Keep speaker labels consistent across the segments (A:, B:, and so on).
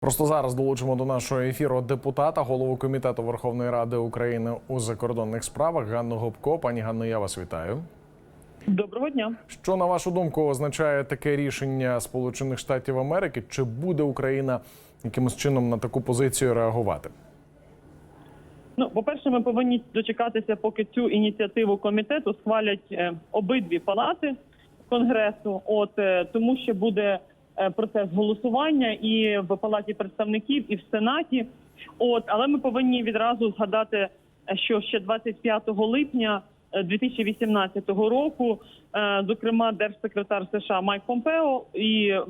A: Просто зараз долучимо до нашого ефіру депутата, голову комітету Верховної Ради України у закордонних справах Ганну Гопко. Пані Ганно, я вас вітаю.
B: Доброго дня.
A: Що на вашу думку означає таке рішення Сполучених Штатів Америки? Чи буде Україна якимось чином на таку позицію реагувати?
B: Ну, по-перше, ми повинні дочекатися, поки цю ініціативу комітету схвалять е, обидві палати конгресу. От е, тому, що буде процес голосування і в палаті представників, і в сенаті. От, але ми повинні відразу згадати, е, що ще 25 липня е, 2018 року, е, зокрема, держсекретар США Майк Помпео і е,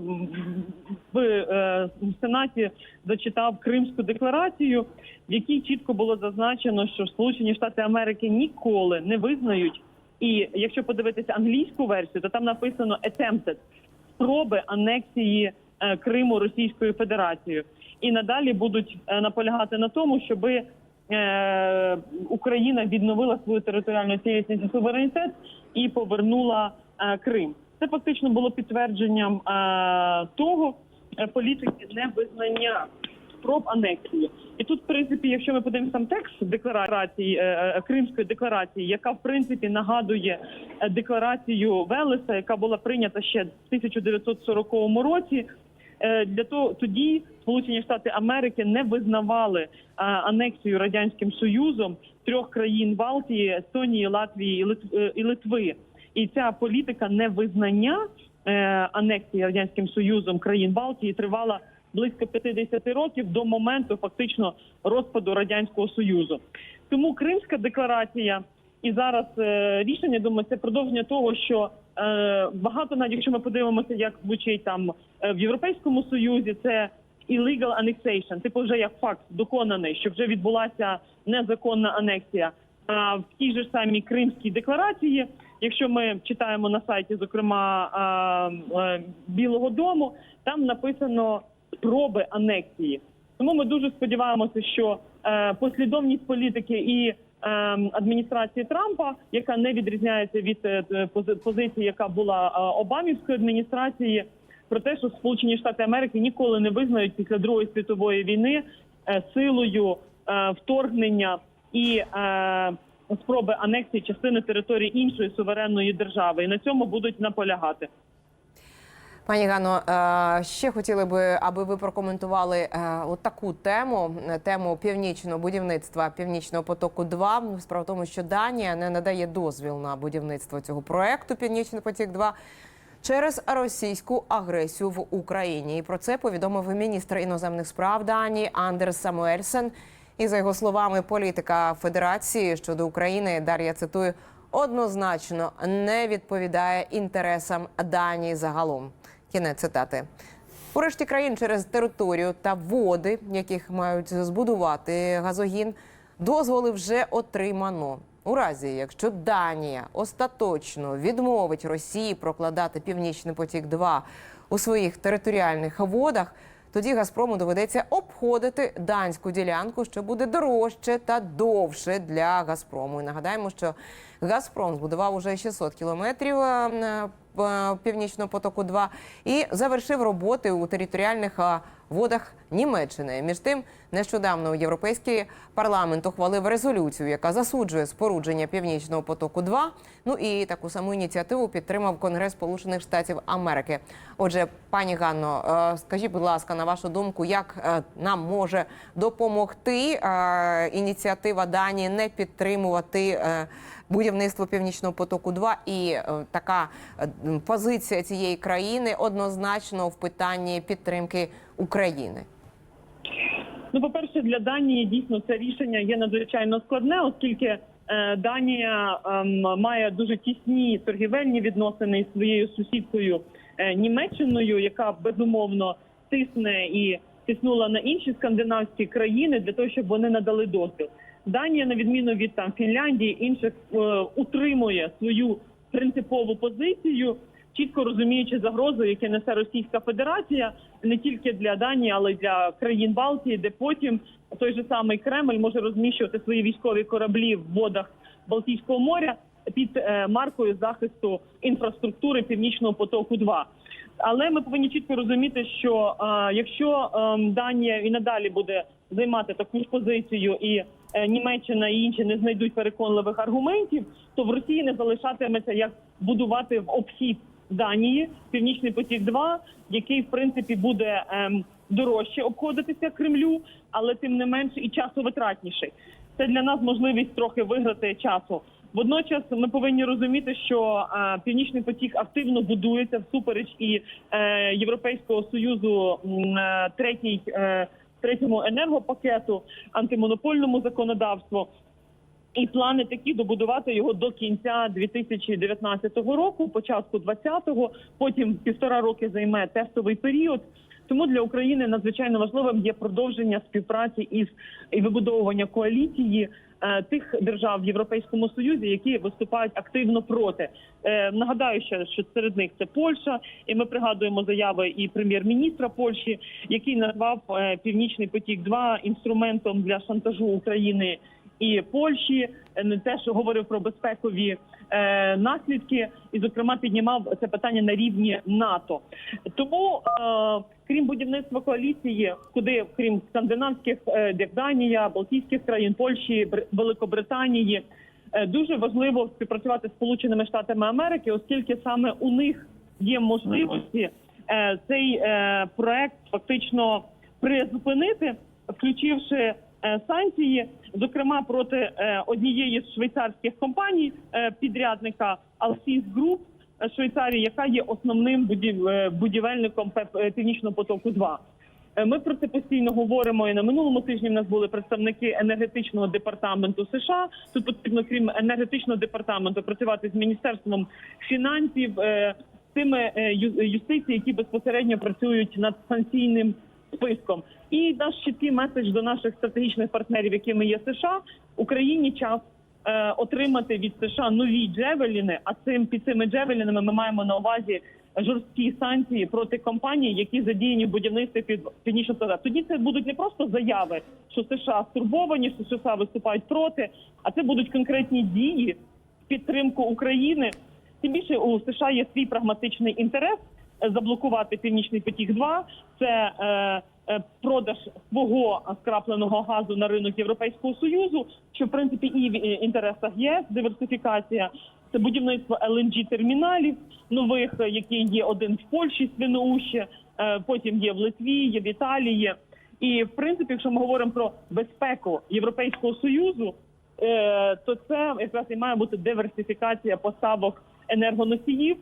B: в Сенаті зачитав Кримську декларацію, в якій чітко було зазначено, що Сполучені Штати Америки ніколи не визнають. І якщо подивитися англійську версію, то там написано attempted – спроби анексії е, Криму Російською Федерацією, і надалі будуть е, наполягати на тому, щоби е, Україна відновила свою територіальну цілісність і суверенітет і повернула Крим. Це фактично було підтвердженням того політики невизнання спроб анексії. І тут, в принципі, якщо ми подивимося там текст декларації е, е, Кримської декларації, яка в принципі нагадує е, декларацію Велеса, яка була прийнята ще в 1940 році. Е, Для того тоді Сполучені Штати Америки не визнавали анексію радянським союзом трьох країн Балтії, Естонії, Латвії і Литв- е, і Литви. І ця політика невизнання е, анексії радянським союзом країн Балтії тривала близько 50 років до моменту фактично розпаду радянського союзу. Тому Кримська декларація і зараз е, рішення думаю, це продовження того, що е, багато навіть якщо ми подивимося, як звучить там е, в Європейському Союзі, це illegal annexation, типу вже як факт доконаний, що вже відбулася незаконна анексія. А в тій же самій Кримській декларації, якщо ми читаємо на сайті, зокрема Білого Дому, там написано спроби анексії. Тому ми дуже сподіваємося, що е, послідовність політики і е, адміністрації Трампа, яка не відрізняється від е, позиції, яка була Обамівської адміністрації, про те, що Сполучені Штати Америки ніколи не визнають після Другої світової війни силою вторгнення і спроби анексії частини території іншої суверенної держави, і на цьому будуть наполягати.
C: Пані Гано, е, ще хотіли би, аби ви прокоментували е, от таку тему: е, тему північного будівництва північного потоку. 2 справа в тому, що Данія не надає дозвіл на будівництво цього проекту Північний потік 2 через російську агресію в Україні. І про це повідомив міністр іноземних справ Данії Андерс Самуельсен. І за його словами, політика Федерації щодо України Дар'я цитую однозначно не відповідає інтересам Данії загалом. Кінець цитати. У решті країн через територію та води, яких мають збудувати газогін, дозволи вже отримано. У разі, якщо Данія остаточно відмовить Росії прокладати Північний потік 2 у своїх територіальних водах, тоді Газпрому доведеться обходити данську ділянку, що буде дорожче та довше для Газпрому. І нагадаємо, що Газпром збудував уже 600 кілометрів е, е, північного потоку 2 і завершив роботи у територіальних водах Німеччини. Між тим, нещодавно європейський парламент ухвалив резолюцію, яка засуджує спорудження північного потоку 2 Ну і таку саму ініціативу підтримав Конгрес Сполучених Штатів Америки. Отже, пані Ганно, е, скажіть, будь ласка, на вашу думку, як е, нам може допомогти е, ініціатива Данії не підтримувати будівництво північного потоку 2 і е, така е, позиція цієї країни однозначно в питанні підтримки України?
B: Ну, по-перше, для Данії дійсно це рішення є надзвичайно складне, оскільки е, Данія ем, має дуже тісні торгівельні відносини із своєю сусідкою Німеччиною, яка безумовно тисне і тиснула на інші скандинавські країни для того, щоб вони надали дозвіл. Данія, на відміну від там Фінляндії, інших е, утримує свою принципову позицію чітко розуміючи загрозу, яку несе Російська Федерація не тільки для Данії, але й для країн Балтії, де потім той же самий Кремль може розміщувати свої військові кораблі в водах Балтійського моря під е, маркою захисту інфраструктури Північного потоку. 2 Але ми повинні чітко розуміти, що е, якщо е, Данія і надалі буде займати таку ж позицію, і Німеччина і інші не знайдуть переконливих аргументів, то в Росії не залишатиметься як будувати в обхід Данії Північний потік 2 який в принципі буде ем, дорожче обходитися Кремлю, але тим не менш і часовитратніший. Це для нас можливість трохи виграти часу. Водночас ми повинні розуміти, що е, північний потік активно будується всупереч і е, Європейського союзу е, третій, е, третьому енергопакету, антимонопольному законодавству. І плани такі добудувати його до кінця 2019 року, початку 2020-го, потім півтора роки займе тестовий період. Тому для України надзвичайно важливим є продовження співпраці із і вибудовування коаліції тих держав в Європейському Союзі, які виступають активно проти. Е, нагадаю, ще що серед них це Польща, і ми пригадуємо заяви і прем'єр-міністра Польщі, який назвав е, Північний потік 2 інструментом для шантажу України і Польщі, е, не те, говорив про безпекові е, наслідки, і зокрема піднімав це питання на рівні НАТО. Тому, е, крім будівництва коаліції, куди крім скандинавських, е, Данія, Балтійських країн, Польщі, Бр- Великобританії, е, дуже важливо співпрацювати з Сполученими Штатами Америки, оскільки саме у них є можливості е, цей е, проект фактично призупинити, включивши санкції, зокрема проти е, однієї з швейцарських компаній е, підрядника Alsis Group е, Швейцарії, яка є основним будів- е, будівельником е, Північного потоку 2 Е, Ми про це постійно говоримо. І на минулому тижні в нас були представники енергетичного департаменту США. Тут потрібно, крім енергетичного департаменту, працювати з міністерством фінансів, е, тими е, юстиції, які безпосередньо працюють над санкційним списком. І наш чіткий меседж до наших стратегічних партнерів, якими є США, Україні час. е, Отримати від США нові джевеліни, а цим під цими джевелінами ми маємо на увазі жорсткі санкції проти компаній, які задіяні в будівництві під північного Суда. Тоді це будуть не просто заяви, що США стурбовані, що США виступають проти, а це будуть конкретні дії в підтримку України. Тим більше у США є свій прагматичний інтерес заблокувати північний потік. 2 це е, е, продаж свого скрапленого газу на ринок Європейського союзу, що в принципі і в е, інтересах ЄС диверсифікація. Це будівництво LNG терміналів нових, які є один в Польщі, Свиноуще, потім є в Литві, є в Італії. І в принципі, якщо ми говоримо про безпеку Європейського союзу, то це якраз і має бути диверсифікація поставок енергоносіїв,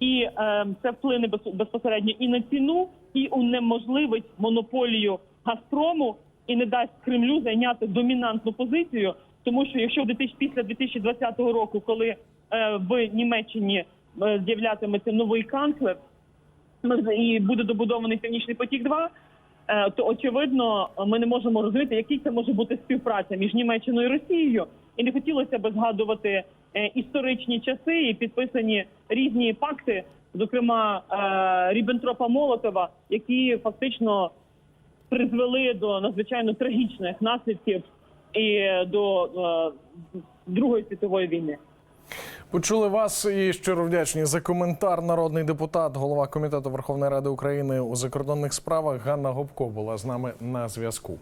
B: і е, це вплине без- безпосередньо і на ціну, і унеможливить монополію Газпрому і не дасть Кремлю зайняти домінантну позицію. Тому що якщо в 2000 після 2020 року, коли е, в Німеччині е, з'являтиметься новий канцлер, і буде добудований північний потік 2 е, то очевидно ми не можемо розуміти, який це може бути співпраця між Німеччиною і Росією. І не хотілося б згадувати історичні часи і підписані різні пакти, зокрема е, Ріббентропа Молотова, які фактично призвели до надзвичайно трагічних наслідків і до е, Другої світової війни.
A: Почули вас і щиро вдячні за коментар. Народний депутат, голова комітету Верховної Ради України у закордонних справах Ганна Гопко була з нами на зв'язку.